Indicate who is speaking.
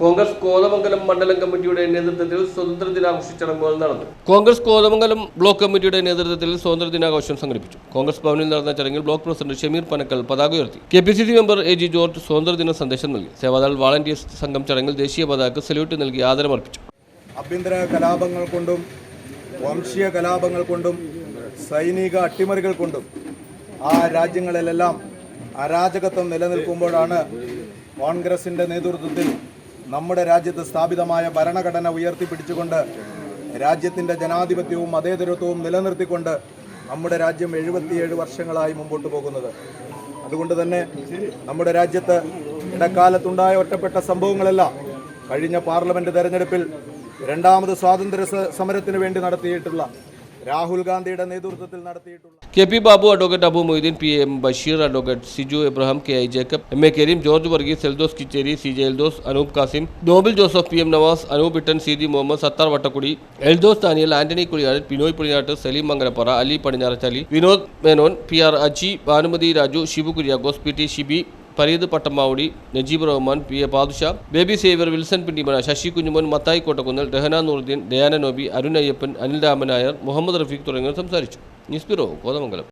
Speaker 1: Congress Kothamangalam മണ്ഡലം കമ്മിറ്റിയുടെ നേതൃത്വത്തിൽ സ്വതന്ത്ര ദിനാഘോഷ ചടങ്ങുകൾ നടന്നു. കോൺഗ്രസ് കോതമംഗലം ബ്ലോക്ക് കമ്മിറ്റിയുടെ നേതൃത്വത്തിൽ സ്വതന്ത്ര ദിനാഘോഷം സംഘടിപ്പിച്ചു. കോൺഗ്രസ് ഭവനിൽ നടന്ന ചടങ്ങിൽ ബ്ലോക്ക് പ്രസിഡന്റ് ഷമീർ പനക്കൽ പതാക ഉയർത്തി. K P C C member A G George സ്വതന്ത്ര ദിന സന്ദേശം നൽകി. സേവാദാൾ വാളണ്ടിയേഴ്സ് സംഘം ചടങ്ങിൽ ദേശീയ പതാക സല്യൂട്ട് നൽകി ആദരമർപ്പിച്ചു.
Speaker 2: ആഭ്യന്തര കലാപങ്ങൾ കൊണ്ടും വംശീയ കലാപങ്ങൾ കൊണ്ടും സൈനിക അട്ടിമറികൾ കൊണ്ടും ആ രാജ്യങ്ങളിലെല്ലാം അരാജകത്വം നിലനിൽക്കുമ്പോഴാണ് കോൺഗ്രസിന്റെ നേതൃത്വത്തിൽ നമ്മുടെ രാജ്യത്ത് സ്ഥാപിതമായ ഭരണഘടന ഉയർത്തിപ്പിടിച്ചുകൊണ്ട് രാജ്യത്തിന്റെ ജനാധിപത്യവും മതേതരത്വവും നിലനിർത്തിക്കൊണ്ട് നമ്മുടെ രാജ്യം എഴുപത്തിയേഴ് വർഷങ്ങളായി മുമ്പോട്ട് പോകുന്നത്. അതുകൊണ്ട് തന്നെ നമ്മുടെ രാജ്യത്ത് ഇടക്കാലത്തുണ്ടായ ഒറ്റപ്പെട്ട സംഭവങ്ങളെല്ലാം കഴിഞ്ഞ പാർലമെന്റ് തെരഞ്ഞെടുപ്പിൽ രണ്ടാമത് സ്വാതന്ത്ര്യ സമരത്തിന് വേണ്ടി നടത്തിയിട്ടുള്ള രാഹുൽ ഗാന്ധിയുടെ നേതൃത്വത്തിൽ നടത്തിയിട്ടുള്ള
Speaker 1: K P Babu advocate Abu Moideen P M Basheer advocate Siju Abraham K I Jacob M A Kareem George Varghese Eldhose Kitcheri C J Eldhose Anoop Kasim Noble Joseph P M Navas Anoop Ittan C D Muhammad Sattar Vattakkudi Eldhose Daniel Antony Kuliyad Binoy Puliyattu Saleem Mangalappara Ali Padinjarachali Vinod Menon P R Aji Bhanumathi Raju Shibu Kuriakose P T Shibi Fareed Pattamavadi Najeeb Rahman P A Padusha Baby Xavier Wilson Pindimana Sasi Kunjumon Mathai Kottakkunnel Rahana Nooruddeen Dayana Nobi Arun Ayyappan Anil Ramanair Muhammad Rafeeq തുടങ്ങിയവർ സംസാരിച്ചു. News bureau Kothamangalam.